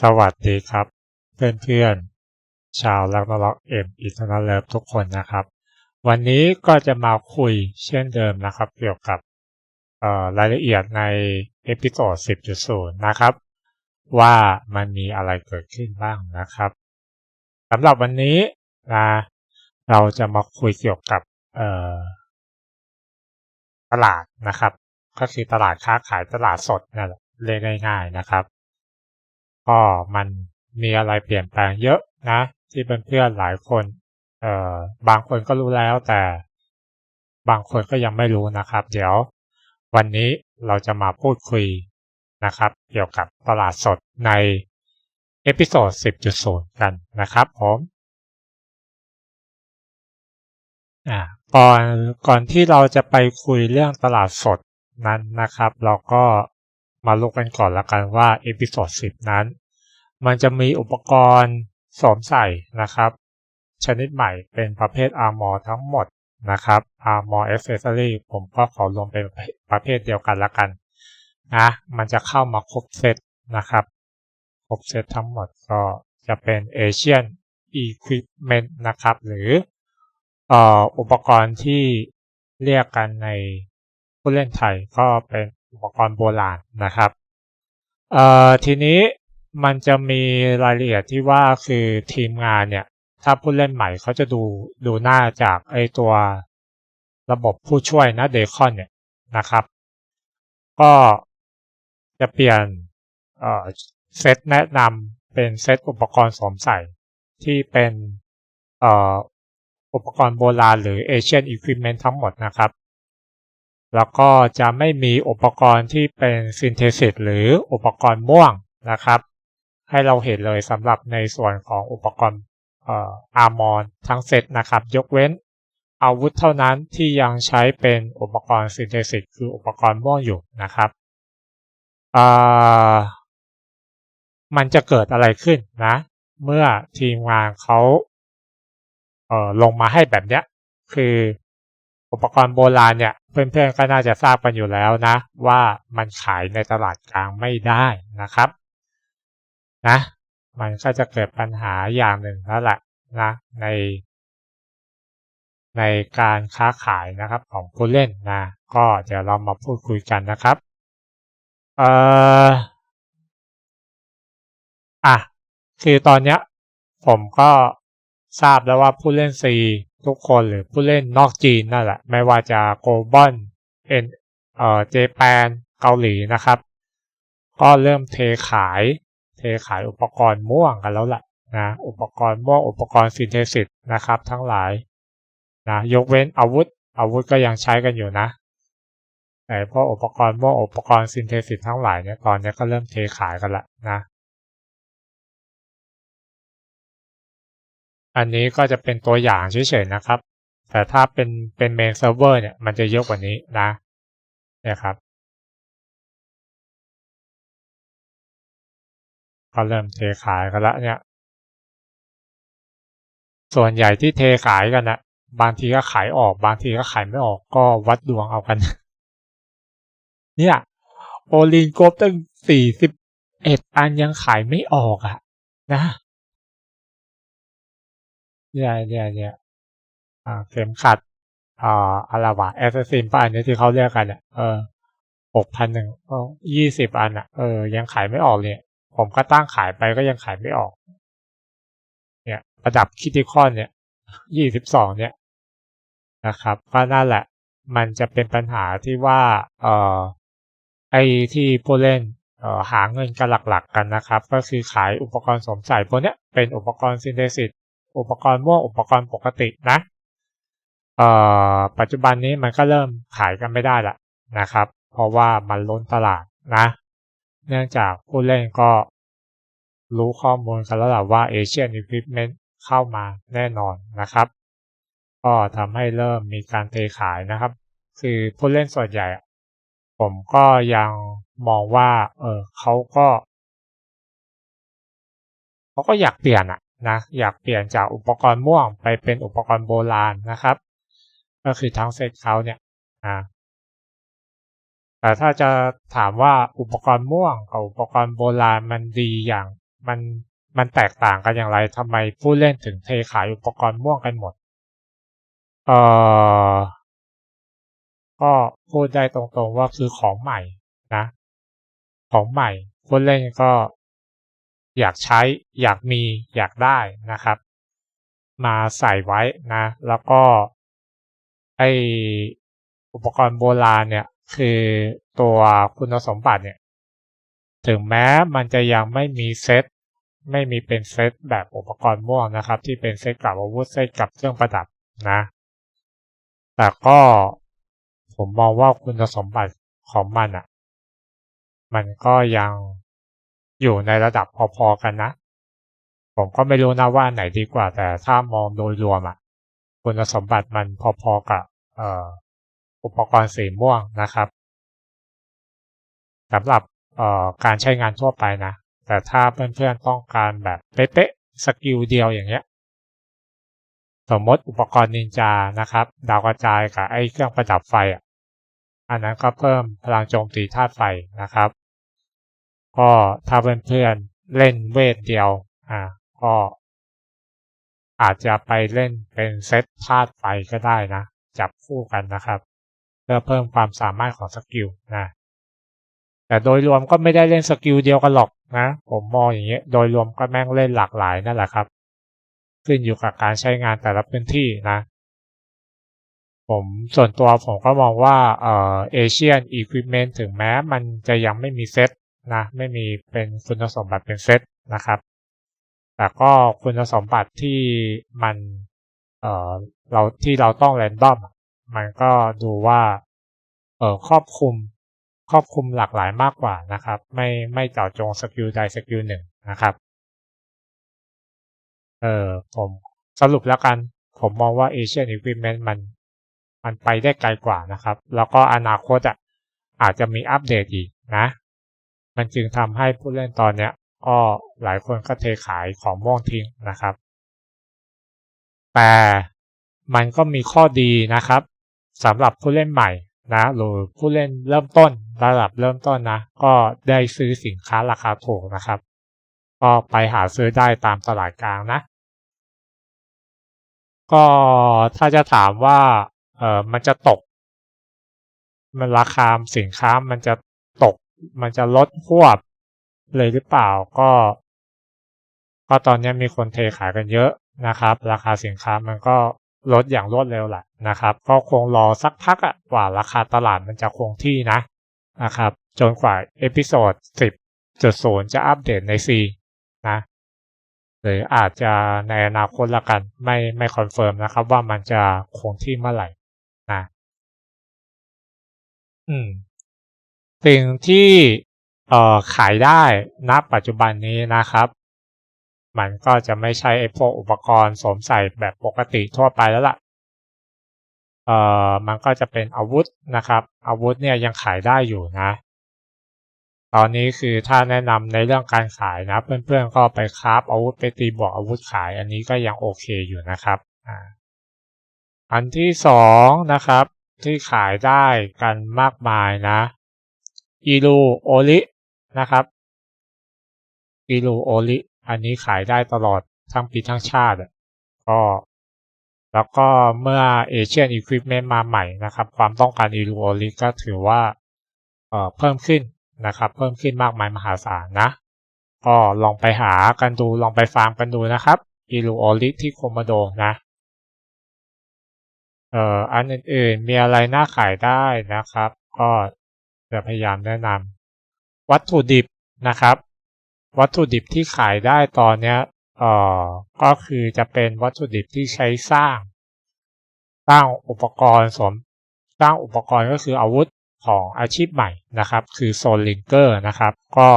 สวัสดีครับ เพื่อนๆ ชาวลักนล็อกเอ็มอินเทอร์เลิฟทุกคนนะครับ วันนี้ก็จะมาคุยเช่นเดิมนะครับ เกี่ยวกับรายละเอียดในเอพิโซด 10.0 นะครับ ว่ามันมีอะไรเกิดขึ้นบ้างนะครับสำหรับวันนี้นะเราจะมาคุยเกี่ยวกับตลาดนะครับ ก็คือตลาดค้าขายตลาดสดนั่นแหละเรียกง่าย ๆนะครับ ก็มันมีอะไรเปลี่ยนแปลงเยอะนะ ที่เพื่อนๆหลายคน เอ่อบางคนก็รู้แล้วแต่ บางคนก็ยังไม่รู้นะครับ เดี๋ยว วันนี้เราจะมาพูดคุยนะครับ เกี่ยวกับตลาดสดในเอพิโซด 10.0 กันนะครับผมอ่าก่อนก่อนที่เราจะไปคุยเรื่องตลาดสดนั้นนะครับ เราก็มาลุกกันก่อนละกันว่าเอพิโซด10 นั้น มันจะมีอุปกรณ์สวมใส่นะครับ ชนิดใหม่เป็นประเภท Armor ทั้งหมดนะครับ Armor Accessory ผมก็ขอรวมเป็นประเภทเดียวกันละกันนะมันจะเข้ามาครบเซตนะครับ ครบเซตทั้งหมดก็จะเป็น Asian Equipment นะครับ หรืออุปกรณ์ที่เรียกกันในผู้เล่นไทยก็เป็นอุปกรณ์โบราณนะครับทีนี้ มันจะมีรายละเอียดที่ว่าคือทีมงานเนี่ย ถ้าผู้เล่นใหม่เขาจะดูดูหน้าจากไอตัวระบบผู้ช่วยนะเดคอนเนี่ยนะครับ ก็จะเปลี่ยนเอ่อเซตแนะนำเป็นเซตอุปกรณ์สวมใส่ที่เป็นเอ่ออุปกรณ์โบราณหรือ Asian Equipment ทั้งหมดนะครับ แล้วก็จะไม่มีอุปกรณ์ที่เป็นซินเทซิสหรืออุปกรณ์ม่วงนะครับ ให้เราเห็นเลยสำหรับในส่วนของอุปกรณ์อาร์มอนทั้งเซตนะครับ ยกเว้น อาวุธเท่านั้นที่ยังใช้เป็นอุปกรณ์ซินเทซิสคืออุปกรณ์ม่วงอยู่นะครับมันจะเกิดอะไรขึ้นนะ เมื่อทีมงานเขาเลงมาให้แบบเนี้ย คืออุปกรณ์โบราณเนี่ย เพื่อนๆก็น่าจะทราบกันอยู่แล้วนะ ว่ามันขายในตลาดกลางไม่ได้นะครับ นะ มันก็จะเกิดปัญหาอย่างหนึ่งแล้วแหละนะใน ในการค้าขายนะครับของผู้เล่นนะ ก็เดี๋ยวเรามาพูดคุยกันนะครับเอ่ออะคือตอนเนี้ย ผมก็ทราบแล้วว่าผู้เล่น C ทุกคนหรือผู้เล่นนอกจีนนั่นแหละ ไม่ว่าจะโกลบอลเอ็นเอ่อเจแปนเกาหลีนะครับ ก็เริ่มเทขาย เทขายอุปกรณ์ม่วงกันแล้วแหละนะอุปกรณ์ม่วงอุปกรณ์ซินเทซิสนะครับ ทั้งหลายนะยกเว้นอาวุธ อาวุธก็ยังใช้กันอยู่นะแต่พวกอุปกรณ์ม่วงอุปกรณ์ซินเทซิสทั้งหลายเนี่ยตอนนี้ก็เริ่มเทขายกันละนะอันนี้ก็จะเป็นตัวอย่างเฉยๆนะครับ แต่ถ้าเป็นเป็นเมนเซิร์ฟเวอร์เนี่ยมันจะเยอะกว่านี้นะเนี่ยครับ ก็เริ่มเทขายกันละเนี่ย ส่วนใหญ่ที่เทขายกันนะบางทีก็ขายออกบางทีก็ขายไม่ออกก็วัดดวงเอากัน เนี่ย โอลินโกบตั้งสี่สิบเอ็ดอันยังขายไม่ออกอะนะเนี่ยเนี่ยเนี่ยเข็มขัดอ่าอะไรวะแอสซินป้าอันนี้ที่เขาเรียกกันเนี่ยเออหกพันหนึ่งก็ยี่สิบอันอะ เออ ยังขายไม่ออกเนี่ย ผมก็ตั้งขายไปก็ยังขายไม่ออก เนี่ยระดับคิติคอนเนี่ยยี่สิบสองเนี่ยนะครับก็นั่นแหละ มันจะเป็นปัญหาที่ว่าเอ่อไอที่ผู้เล่นเอ่อหาเงินกันหลักๆกันนะครับ ก็คือขายอุปกรณ์สวมใส่พวกเนี้ยเป็นอุปกรณ์ซินเทซิสอุปกรณ์ม่วงอุปกรณ์ปกตินะเอ่อปัจจุบันนี้มันก็เริ่มขายกันไม่ได้ละนะครับ เพราะว่ามันล้นตลาดนะ เนื่องจากผู้เล่นก็รู้ข้อมูลกันแล้วแหละว่า Asian Equipment เข้ามาแน่นอนนะครับ ก็ทำให้เริ่มมีการเทขายนะครับ คือผู้เล่นส่วนใหญ่ ผมก็ยังมองว่า เออเขาก็เขาก็อยากเปลี่ยนอะนะอยากเปลี่ยนจากอุปกรณ์ม่วงไปเป็นอุปกรณ์โบราณนะครับ ก็คือทั้งเซตเขาเนี่ยนะ แต่ถ้าจะถามว่าอุปกรณ์ม่วงกับอุปกรณ์โบราณมันดีอย่างมันมันแตกต่างกันอย่างไรทำไมผู้เล่นถึงเทขายอุปกรณ์ม่วงกันหมด เออก็พูดได้ตรงๆว่าคือของใหม่นะ ของใหม่ผู้เล่นก็อยากใช้อยากมีอยากได้นะครับ มาใส่ไว้นะ แล้วก็ไออุปกรณ์โบราณเนี่ย คือตัวคุณสมบัติเนี่ย ถึงแม้มันจะยังไม่มีเซตไม่มีเป็นเซตแบบอุปกรณ์ม่วงนะครับ ที่เป็นเซตกับอาวุธเซตกับเครื่องประดับนะ แต่ก็ผมมองว่าคุณสมบัติของมันอะ มันก็ยังอยู่ในระดับพอๆกันนะ ผมก็ไม่รู้นะว่าไหนดีกว่า แต่ถ้ามองโดยรวมอะ คุณสมบัติมันพอๆกับ อุปกรณ์สีม่วงนะครับสำหรับการใช้งานทั่วไปนะ แต่ถ้าเพื่อนๆต้องการแบบเป๊ะๆสกิลเดียวอย่างเงี้ยสมมติอุปกรณ์นินจานะครับ ดาวกระจายกับไอ้เครื่องประดับไฟอะอันนั้นก็เพิ่มพลังโจมตีธาตุไฟนะครับ ก็ถ้าเพื่อนๆเล่นเวทเดียวอ่าก็อาจจะไปเล่นเป็นเซตธาตุไฟก็ได้นะ จับคู่กันนะครับ พื่อเพิ่มความสามารถของสกิลนะแต่โดยรวมก็ไม่ได้เล่นสกิลเดียวกันหรอกนะ ผมมองอย่างเงี้ยโดยรวมก็แม่งเล่นหลากหลายนั่นแหละครับ ขึ้นอยู่กับการใช้งานแต่ละพื้นที่นะ ผมส่วนตัวผมก็มองว่าเอ่อเอเชียนอีควิปเมนต์ถึงแม้มันจะยังไม่มีเซตนะไม่มีเป็นคุณสมบัติเป็นเซตนะครับ แต่ก็คุณสมบัติที่มันเอ่อเราที่เราต้องแรนดอม มันก็ดูว่าเอ่อครอบคลุมครอบคลุมหลากหลายมากกว่านะครับ ไม่ไม่เจาะจงสกิลใดสกิลหนึ่งนะครับเออผมสรุปแล้วกัน ผมมองว่า Asian Equipment มันมันไปได้ไกลกว่านะครับ แล้วก็อนาคตอะอาจจะมีอัปเดตอีกนะ มันจึงทำให้ผู้เล่นตอนเนี้ยก็หลายคนก็เทขายของม่วงทิ้งนะครับ แต่มันก็มีข้อดีนะครับ สำหรับผู้เล่นใหม่นะหรือผู้เล่นเริ่มต้นระดับเริ่มต้นนะ ก็ได้ซื้อสินค้าราคาถูกนะครับ ก็ไปหาซื้อได้ตามตลาดกลางนะ ก็ถ้าจะถามว่าเออมันจะตก มันราคาสินค้ามันจะตก มันจะลดพวบเลยหรือเปล่าก็ ก็ตอนนี้มีคนเทขายกันเยอะนะครับ ราคาสินค้ามันก็ ลดอย่างรวดเร็วแหละนะครับ ก็คงรอสักพักอะกว่าราคาตลาดมันจะคงที่นะนะครับ จนกว่าเอพิโซด10.0 จะอัปเดตใน C นะ หรืออาจจะในอนาคตละกันไม่ไม่คอนเฟิร์มนะครับ ว่ามันจะคงที่เมื่อไหร่นะอืมสิ่งที่เอ่อขายได้ณปัจจุบันนี้นะครับ มันก็จะไม่ใช่ไอ้พวกอุปกรณ์สวมใส่แบบปกติทั่วไปแล้วล่ะเอ่อมันก็จะเป็นอาวุธนะครับ อาวุธเนี่ยยังขายได้อยู่นะ ตอนนี้คือถ้าแนะนำในเรื่องการขายนะ เพื่อนๆก็ไปคราฟอาวุธไปตีบวกอาวุธขาย อันนี้ก็ยังโอเคอยู่นะครับอ่าอันที่สองนะครับที่ขายได้กันมากมายนะอีลูโอลินะครับกิลูโอลิ อันนี้ขายได้ตลอดทั้งปีทั้งชาติก็ แล้วก็เมื่อเอเชียนอีควิปเมนต์มาใหม่นะครับ ความต้องการอีลูโอลิก็ถือว่าเอ่อเพิ่มขึ้นนะครับ เพิ่มขึ้นมากมายมหาศาลนะ ก็ลองไปหากันดูลองไปฟาร์มกันดูนะครับอีลูโอลิที่โคมโดนะเอ่ออันอื่นๆมีอะไรน่าขายได้นะครับ ก็จะพยายามแนะนำวัตถุดิบนะครับ วัตถุดิบที่ขายได้ตอนนี้เอ่อก็คือจะเป็นวัตถุดิบที่ใช้สร้าง สร้างอุปกรณ์สมสร้างอุปกรณ์ก็คืออาวุธของอาชีพใหม่นะครับ คือโซลิงเกอร์นะครับ ก็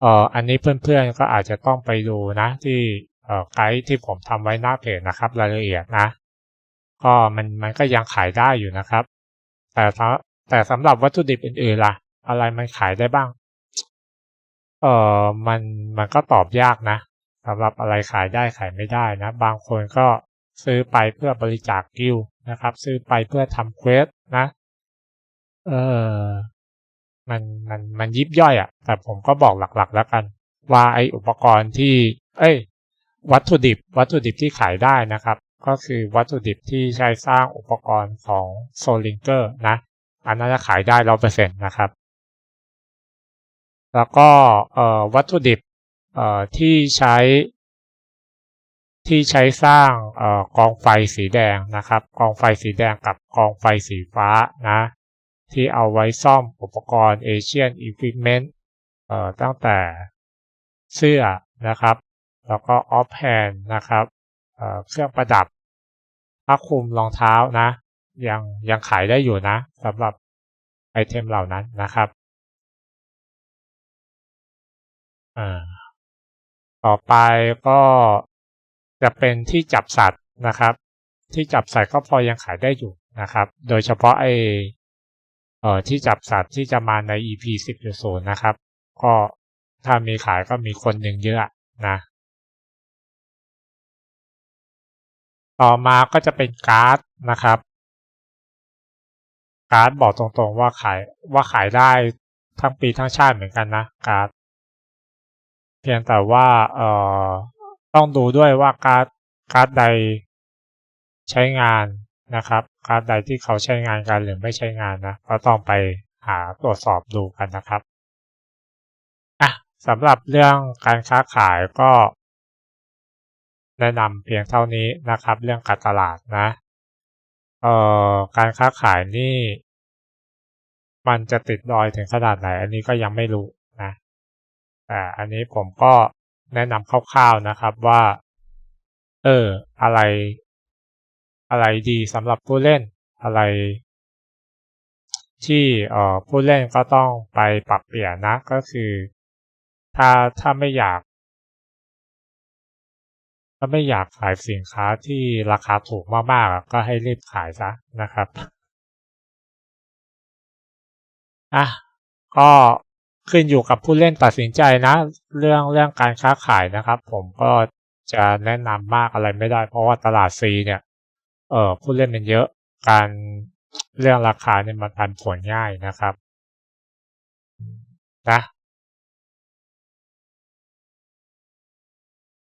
เอ่ออันนี้เพื่อนๆก็อาจจะต้องไปดูนะที่เอ่อไกด์ที่ผมทำไว้หน้าเพจนะครับ รายละเอียดนะ ก็มันมันก็ยังขายได้อยู่นะครับ แต่แต่สำหรับวัตถุดิบอื่นๆล่ะ อะไรมันขายได้บ้าง เออมันมันก็ตอบยากนะสำหรับอะไรขายได้ขายไม่ได้นะ บางคนก็ซื้อไปเพื่อบริจาคกิลนะครับ ซื้อไปเพื่อทำเควสนะ เออมันมันมันยิบย่อยอะ่ะ แต่ผมก็บอกหลักๆ แล้วกัน ว่าไออุปกรณ์ที่ เอ้ย วัตถุดิบ วัตถุดิบที่ขายได้นะครับ ก็คือวัตถุดิบที่ใช้สร้างอุปกรณ์ของโซลิงเกอร์นะ อันนั้นจะขายได้ร้อเปอร์เซ็นต์นะครับ แล้วก็วัตถุดิบที่ใช้ที่ใช้สร้างออกองไฟสีแดงนะครับ กองไฟสีแดงกับกองไฟสีฟ้านะที่เอาไว้ซ่อมอุปกรณ์ Asian Equipment เอ่อตั้งแต่เสื้อนะครับ แล้วก็ออฟแฮนนะครับเเครื่องประดับผ้าคลุมรองเท้านะ ยังยังขายได้อยู่นะสำหรับไอเทมเหล่านั้นนะครับ ต่อไปก็จะเป็นที่จับสัตว์นะครับ ที่จับสัตว์ก็พอยังขายได้อยู่นะครับ โดยเฉพาะไอเอ่อที่จับสัตว์ที่จะมาใน EP 10.0นะครับ ก็ถ้ามีขายก็มีคนหนึ่งเยอะนะ ต่อมาก็จะเป็นการ์ดนะครับ การ์ดบอกตรงๆว่าขายว่าขายได้ทั้งปีทั้งชาติเหมือนกันนะการ์ด เพียงแต่ว่าเอ่อต้องดูด้วยว่าการ์ดการ์ดใดใช้งานนะครับ การ์ดใดที่เขาใช้งานกันหรือไม่ใช้งานนะก็ต้องไปหาตรวจสอบดูกันนะครับอะสำหรับเรื่องการค้าขายก็แนะนำเพียงเท่านี้นะครับ เรื่องการตลาดนะเอ่อการค้าขายนี่ มันจะติดดอยถึงขนาดไหน อันนี้ก็ยังไม่รู้ นะแต่อันนี้ผมก็แนะนำคร่าวๆนะครับว่า เออ อะไร อะไรดีสำหรับผู้เล่นอะไร ที่เอ่อผู้เล่นก็ต้องไปปรับเปลี่ยนนะก็คือ ถ้าถ้าไม่อยาก ถ้าไม่อยากขายสินค้าที่ราคาถูกมากๆก็ให้รีบขายซะนะครับอะก็ ขึ้นอยู่กับผู้เล่นตัดสินใจนะ เรื่องเรื่องการค้าขายนะครับ ผมก็จะแนะนำมากอะไรไม่ได้ เพราะว่าตลาดซีเนี่ยเออผู้เล่นมันเยอะการเรื่องราคาเนี่ยมันพันผลง่ายนะครับนะ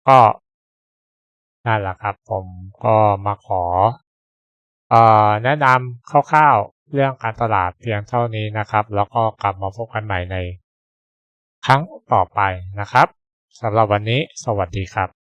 ก็นั่นแหละครับ ผมก็มาขอเอ่อแนะนำคร่าวๆเรื่องการตลาดเพียงเท่านี้นะครับ แล้วก็กลับมาพบกันใหม่ใน ครั้งต่อไปนะครับสำหรับวันนี้สวัสดีครับ